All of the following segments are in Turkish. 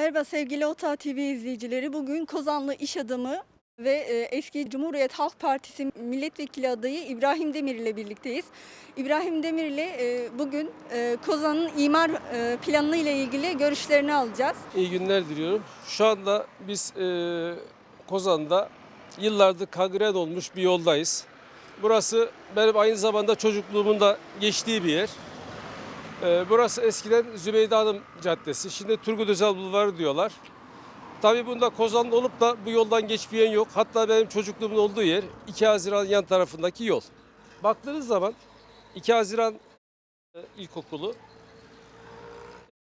Merhaba sevgili Ota TV izleyicileri. Bugün Kozanlı iş adamı ve e, eski Cumhuriyet Halk Partisi milletvekili adayı İbrahim Demir ile birlikteyiz. İbrahim Demir ile e, bugün e, Kozan'ın imar planı ile ilgili görüşlerini alacağız. İyi günler diliyorum. Şu anda biz Kozan'da yıllardır kangren olmuş bir yoldayız. Burası benim aynı zamanda çocukluğumun da geçtiği bir yer. E, burası eskiden Zübeyde Hanım Caddesi. Şimdi Turgut Özal Bulvarı diyorlar. Tabii bunda Kozan'da olup da bu yoldan geçmeyen yok. Hatta benim çocukluğumun olduğu yer 2 Haziran yan tarafındaki yol. Baktığınız zaman 2 Haziran e, İlkokulu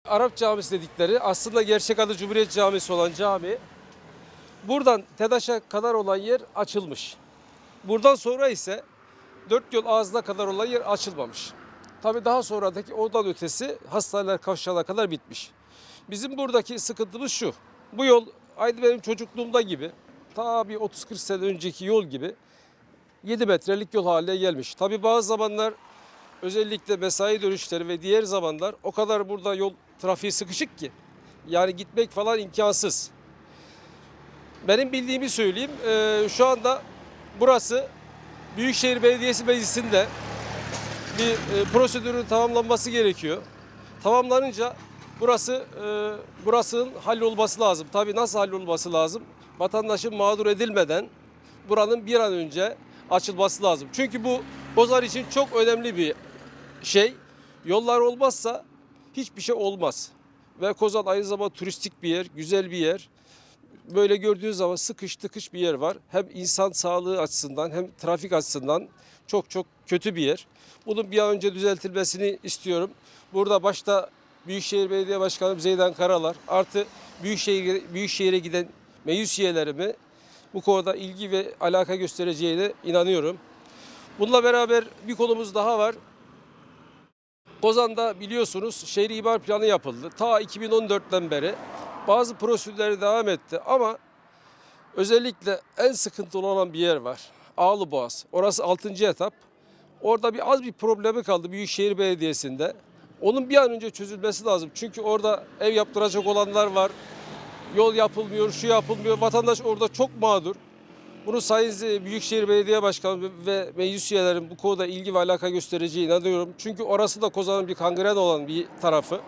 Arap Camisi dedikleri aslında gerçek adı Cumhuriyet Camisi olan cami. Buradan TEDAŞ'a kadar olan yer açılmış. Buradan sonra ise dört yol ağzına kadar olan yer açılmamış. Tabii daha sonradaki oradan ötesi hastaneler kavşağına kadar bitmiş. Bizim buradaki sıkıntımız şu. Bu yol aynı benim çocukluğumda gibi ta bir 30-40 sene önceki yol gibi 7 metrelik yol haline gelmiş. Tabii bazı zamanlar özellikle mesai dönüşleri ve diğer zamanlar o kadar burada yol trafiği sıkışık ki. Yani gitmek falan imkansız. Benim bildiğimi söyleyeyim. Ee, şu anda burası Büyükşehir Belediyesi Meclisi'nde bir e, prosedürün tamamlanması gerekiyor. Tamamlanınca burası e, burasının hallolması lazım. Tabii nasıl hallolması lazım? Vatandaşın mağdur edilmeden buranın bir an önce açılması lazım. Çünkü bu Bozar için çok önemli bir şey. Yollar olmazsa hiçbir şey olmaz. Ve Kozan aynı zamanda turistik bir yer, güzel bir yer. Böyle gördüğünüz zaman sıkış tıkış bir yer var. Hem insan sağlığı açısından hem trafik açısından çok çok kötü bir yer. Bunun bir an önce düzeltilmesini istiyorum. Burada başta Büyükşehir Belediye Başkanı Zeydan Karalar artı Büyükşehir, Büyükşehir'e giden meclis üyelerimi bu konuda ilgi ve alaka göstereceğine inanıyorum. Bununla beraber bir konumuz daha var. Kozan'da biliyorsunuz şehri imar planı yapıldı. Ta 2014'ten beri bazı prosedürleri devam etti ama özellikle en sıkıntılı olan bir yer var. Ağlıboğaz. Orası 6. etap. Orada bir az bir problemi kaldı Büyükşehir Belediyesi'nde. Onun bir an önce çözülmesi lazım. Çünkü orada ev yaptıracak olanlar var. Yol yapılmıyor, şu yapılmıyor. Vatandaş orada çok mağdur. Bunu Sayın Büyükşehir Belediye Başkanı ve meclis üyelerin bu konuda ilgi ve alaka göstereceğine inanıyorum. Çünkü orası da Kozan'ın bir kangren olan bir tarafı.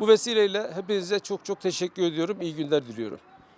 Bu vesileyle hepinize çok çok teşekkür ediyorum. İyi günler diliyorum.